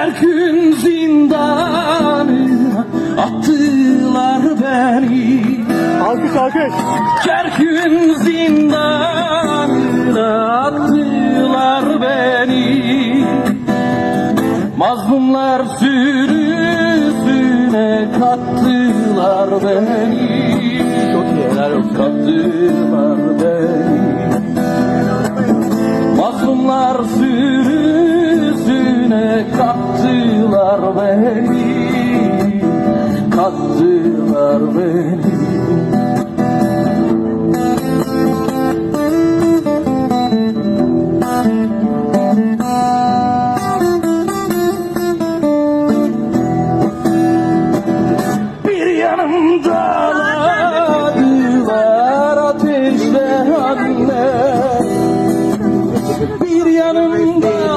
Kerkün zindanına attılar beni Alkış alkış. Kerkün zindanına attılar beni Mazlumlar sürüsüne kattılar beni Çok iyi helal olsun. Kattılar beni Mazlumlar sürüsüne beni Kazdılar beni. Bir yanımda Güver ateşle Bir yanımda